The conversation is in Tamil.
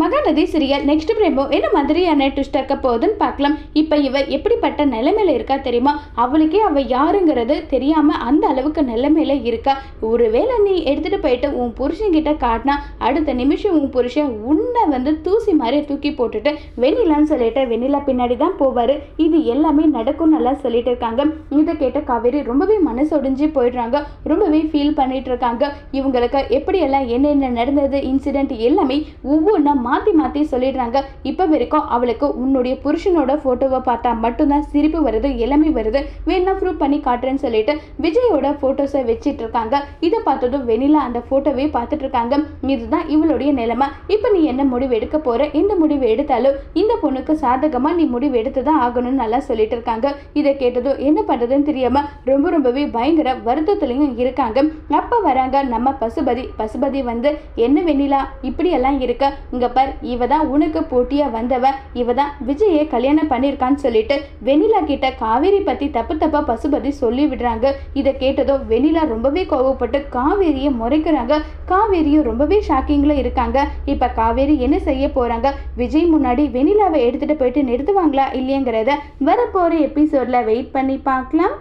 மகாநதி சீரியல் நெக்ஸ்ட் பிரேமோ என்ன மாதிரியான ட்விஸ்ட் இருக்க போகுதுன்னு பார்க்கலாம். இப்போ இவ எப்படிப்பட்ட நிலைமையில இருக்கா தெரியுமா? அவளுக்கே அவ யாருங்கிறது தெரியாம அந்த அளவுக்கு நிலைமையில இருக்கா. ஒருவேளை நீ எடுத்துட்டு போயிட்டு உன் புருஷன்கிட்ட காட்டினா அடுத்த நிமிஷம் உன் புருஷன் உன்னை வந்து தூசி மாதிரி தூக்கி போட்டுட்டு வெண்ணிலான்னு சொல்லிட்டு வெண்ணிலா பின்னாடி தான் போவாரு. இது எல்லாமே நடக்கும் நல்லா சொல்லிட்டு இருக்காங்க. இதை கேட்ட காவேரி ரொம்பவே மனசு ஒடிஞ்சு போயிடுறாங்க. ரொம்பவே ஃபீல் பண்ணிட்டு இருக்காங்க. இவங்களுக்கு எப்படியெல்லாம் என்னென்ன நடந்தது இன்சிடென்ட் எல்லாமே ஒவ்வொன்றா மாற்றி மாற்றி சொல்லிடுறாங்க. இப்போ வரைக்கும் அவளுக்கு உன்னுடைய புருஷனோட ஃபோட்டோவை பார்த்தா மட்டும்தான் சிரிப்பு வருது எல்லாமே வருது. வேணா ப்ரூவ் பண்ணி காட்டுறேன்னு சொல்லிட்டு விஜயோட ஃபோட்டோஸை வச்சிட்டு இருக்காங்க. இதை பார்த்ததும் வெனிலா அந்த ஃபோட்டோவே பார்த்துட்டு இருக்காங்க. இதுதான் இவளுடைய நிலைமை. இப்போ நீ என்ன முடிவு எடுக்க போகிற எந்த முடிவு எடுத்தாலும் இந்த பொண்ணுக்கு சாதகமாக நீ முடிவு எடுத்து தான் ஆகணும்னு நல்லா சொல்லிட்டு இருக்காங்க. இதை கேட்டதும் என்ன பண்ணுறதுன்னு தெரியாமல் ரொம்ப ரொம்பவே பயங்கர வருத்தத்துலையும் இருக்காங்க. அப்போ வராங்க நம்ம பசுபதி. பசுபதி வந்து என்ன வெண்ணிலா இப்படியெல்லாம் இருக்க? இங்க பார் இவ தான் உனக்கு போட்டியா வந்தவ இவ தான் விஜயை கல்யாணம் பண்ணியிருக்கான்னு சொல்லிட்டு வெண்ணிலா கிட்ட காவேரி பத்தி தப்பு தப்பா பசுபதி சொல்லி விடுறாங்க. இதை கேட்டதோ வெண்ணிலா ரொம்பவே கோவப்பட்டு காவேரியை முறைக்கிறாங்க. காவேரியும் ரொம்பவே ஷாக்கிங்ல இருக்காங்க. இப்ப காவேரி என்ன செய்ய போறாங்க? விஜய் முன்னாடி வெண்ணிலாவை எடுத்துட்டு போயிட்டு நிறுத்துவாங்களா இல்லையங்கிறத வரப்போற எபிசோட்ல வெயிட் பண்ணி பார்க்கலாம்.